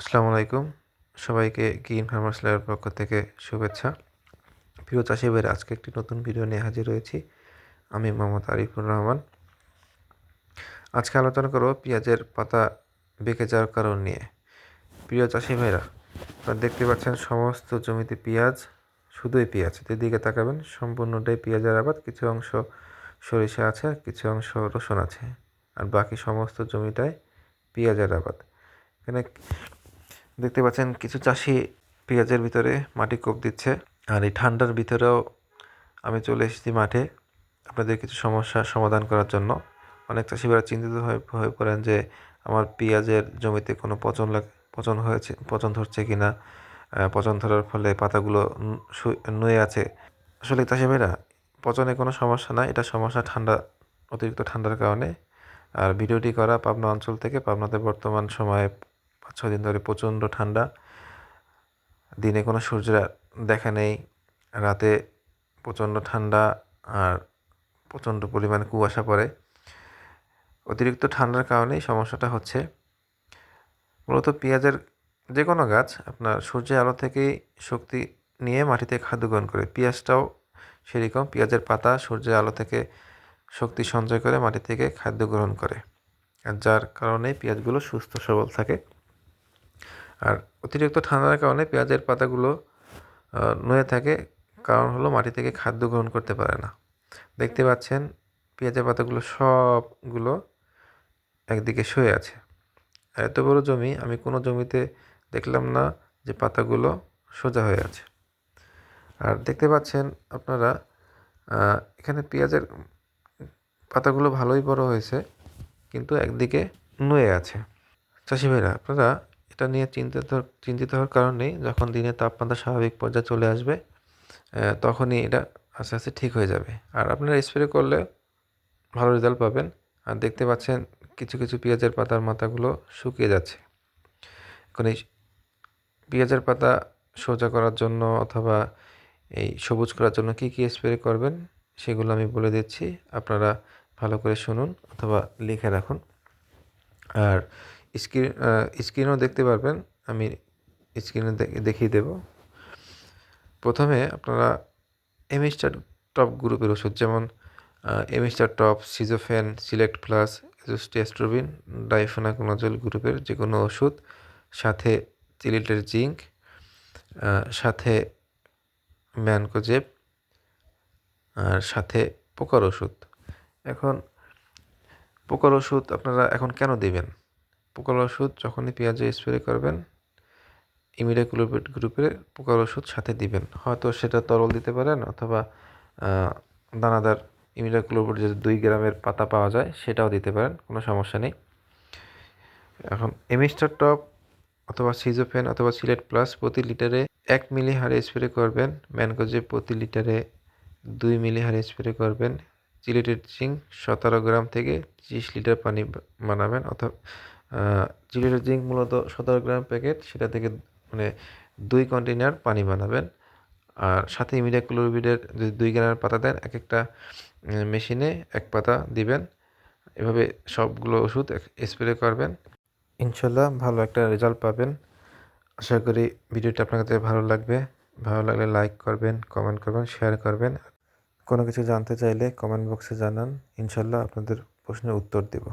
আসসালামু আলাইকুম। সবাইকে গ্রিন ফার্মার্স ল্যাবের পক্ষ থেকে শুভেচ্ছা। প্রিয় চাষি ভাইরা, আজকে একটি নতুন ভিডিও নিয়ে হাজির হয়েছি। আমি মোহাম্মদ আরিফুর রহমান। আজকে আলোচনা করব পেঁয়াজের পাতা বেঁকে যাওয়ার কারণ নিয়ে। প্রিয় চাষি ভাইরা দেখতে পাচ্ছেন সমস্ত জমিতে পেঁয়াজ, শুধুই পেঁয়াজ। দিকে তাকাবেন, সম্পূর্ণটাই পেঁয়াজের আবাদ। কিছু অংশ সরিষা আছে, কিছু অংশ রসুন আছে। আর বাকি সমস্ত জমিটায় পেঁয়াজের আবাদ। এখানে দেখতে পাচ্ছেন কিছু চাষি পেঁয়াজের ভিতরে মাটি কোপ দিচ্ছে। আর এই ঠান্ডার ভিতরেও আমি চলে এসেছি মাঠে আপনাদের কিছু সমস্যার সমাধান করার জন্য। অনেক চাষিরা চিন্তিত হয়ে হয়ে পড়েন যে আমার পেঁয়াজের জমিতে কোনো পচন লাগ, পচন হয়েছে, পচন ধরছে কি না পচন ধরার ফলে পাতাগুলো নুয়ে আছে। আসলে চাষি ভাইরা পচনে কোনো সমস্যা না এটা সমস্যা ঠান্ডা, অতিরিক্ত ঠান্ডার কারণে। আর ভিডিওটি করা পাবনা অঞ্চল থেকে পাবনাতে বর্তমান সময়ে পাঁচ ছয় দিন ধরে প্রচণ্ড ঠান্ডা। দিনে কোনো সূর্যের দেখা নেই। রাতে প্রচণ্ড ঠান্ডা আর প্রচণ্ড পরিমাণে কুয়াশা পড়ে। অতিরিক্ত ঠান্ডার কারণেই সমস্যাটা হচ্ছে। মূলত পেঁয়াজের যে কোনো গাছ আপনার সূর্যের আলো থেকেই শক্তি নিয়ে মাটিতে খাদ্য গ্রহণ করে। পেঁয়াজটাও সেরকম, পেঁয়াজের পাতা সূর্যের আলো থেকে শক্তি সঞ্চয় করে মাটি থেকে খাদ্য গ্রহণ করে। যার কারণে পেঁয়াজগুলো সুস্থ সবল থাকে। আর অতিরিক্ত ঠান্ডার কারণে পেঁয়াজের পাতাগুলো নুয়ে থাকে। কারণ হলো মাটি থেকে খাদ্য গ্রহণ করতে পারে না। দেখতে পাচ্ছেন, পেঁয়াজের পাতাগুলো সবগুলো একদিকে শুয়ে আছে। আর এত বড় জমি, আমি কোনো জমিতে দেখলাম না যে পাতাগুলো সোজা হয়ে আছে। আর দেখতে পাচ্ছেন আপনারা এখানে পেঁয়াজের পাতাগুলো ভালোই বড় হয়েছে, কিন্তু একদিকে নুয়ে আছে। চাষি ভাইরা, আপনারা এটা নিয়ে চিন্তিত চিন্তিত হওয়ার কারণ নেই। যখন দিনের তাপমাত্রা স্বাভাবিক পর্যায়ে চলে আসবে তখনই এটা আস্তে আস্তে ঠিক হয়ে যাবে। আর আপনারা স্প্রে করলে ভালো রেজাল্ট পাবেন। আর দেখতে পাচ্ছেন কিছু কিছু পেঁয়াজের পাতার মাথাগুলো শুকিয়ে যাচ্ছে। এখন এই পেঁয়াজের পাতা সোজা করার জন্য অথবা এই সবুজ করার জন্য কী কী স্প্রে করবেন, সেগুলো আমি বলে দিচ্ছি। আপনারা ভালো করে শুনুন অথবা লিখে রাখুন। আর স্ক্রিন স্ক্রিনও দেখতে পারবেন। আমি স্ক্রিনে দেখিয়ে দেব। প্রথমে আপনারা এমিস্টার টপ গ্রুপের ওষুধ, যেমন এমিস্টার টপ সিজোফেন সিলেক্ট প্লাস টেস্ট্রোবিন ডাইফোনাকোনাজল গ্রুপের যে কোনো ওষুধ, সাথে চিলিটের জিঙ্ক সাথে ম্যানকোজেব আর সাথে পোকার ওষুধ। এখন, পোকার ওষুধ আপনারা এখন কেন দেবেন? পোকার ওষুধ যখনই পেঁয়াজে স্প্রে করবেন ইমিডাকুলোপেট গ্রুপের পোকার ওষুধ সাথে দিবেন। হয়তো সেটা তরল দিতে পারেন অথবা দানাদার ইমিডাকুলোপেট যে দুই গ্রামের পাতা পাওয়া যায় সেটাও দিতে পারেন, কোনো সমস্যা নেই। এখন এমিস্টার টপ অথবা সিজোফেন অথবা সিলেট প্লাস প্রতি লিটারে এক মিলি হারে স্প্রে করবেন। ম্যানকোজে প্রতি লিটারে দুই মিলি হারে স্প্রে করবেন। চিলেটেড জিঙ্ক সতেরো গ্রাম থেকে ত্রিশ লিটার পানি বানাবেন অথবা চিলেটেড জিঙ্ক মূলত সতেরো গ্রাম প্যাকেট সেটা থেকে মানে দুই কন্টেনার পানি বানাবেন। আর সাথে ইমিডাক্লোরবিডের যদি দুই গ্রামের পাতা দেন এক একটা মেশিনে এক পাতা দিবেন। এভাবে সবগুলো ওষুধ স্প্রে করবেন। ইনশাল্লাহ ভালো একটা রেজাল্ট পাবেন। আশা করি ভিডিওটা আপনার কাছে ভালো লাগবে। ভালো লাগলে লাইক করবেন কমেন্ট করবেন শেয়ার করবেন। কোনো কিছু জানতে চাইলে কমেন্ট বক্সে জানান। ইনশাল্লাহ আপনাদের প্রশ্নের উত্তর দেব।